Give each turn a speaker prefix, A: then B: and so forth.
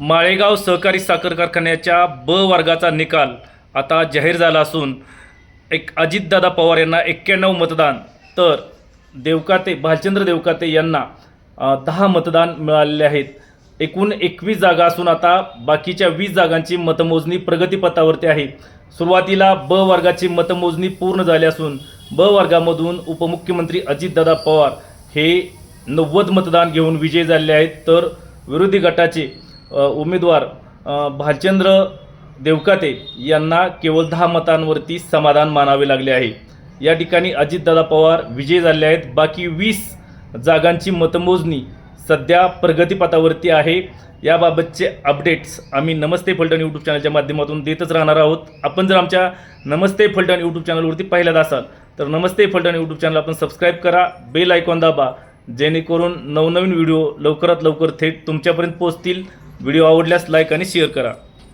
A: माळेगाव सहकारी साखर कारखान्याच्या ब वर्गाचा निकाल आता जाहीर झाला असून एक अजितदादा पवार यांना एक्क्याण्णव मतदान तर देवकाते भालचंद्र देवकाते यांना दहा मतदान मिळालेले आहेत. एकूण एकवीस जागा असून आता बाकीच्या वीस जागांची मतमोजणी प्रगतीपथावरती आहे. सुरुवातीला ब वर्गाची मतमोजणी पूर्ण झाली असून ब वर्गामधून उपमुख्यमंत्री अजितदादा पवार हे नव्वद मतदान घेऊन विजयी झाले आहेत. तर विरोधी गटाचे उमेदवार भालचंद्र देवकाते यांना केवळ दहा मतांवरती समाधान मानावे लागले आहे. या ठिकाणी अजितदादा पवार विजयी झाले आहेत. बाकी वीस जागांची मतमोजणी सध्या प्रगतीपथावरती आहे. याबाबतचे अपडेट्स आम्ही नमस्ते फलटण यूट्यूब चॅनलच्या माध्यमातून देतच राहणार आहोत. आपण जर आमच्या नमस्ते फलटण यूट्यूब चॅनलवरती पहिल्यांदा असाल तर नमस्ते फलटण यूट्यूब चॅनल आपण सबस्क्राईब करा बेल आयकॉन दाबा जेणेकरून नवनवीन व्हिडिओ लवकरात लवकर थेट तुमच्यापर्यंत पोहोचतील. व्हिडिओ आवडल्यास लाईक आणि शेअर करा.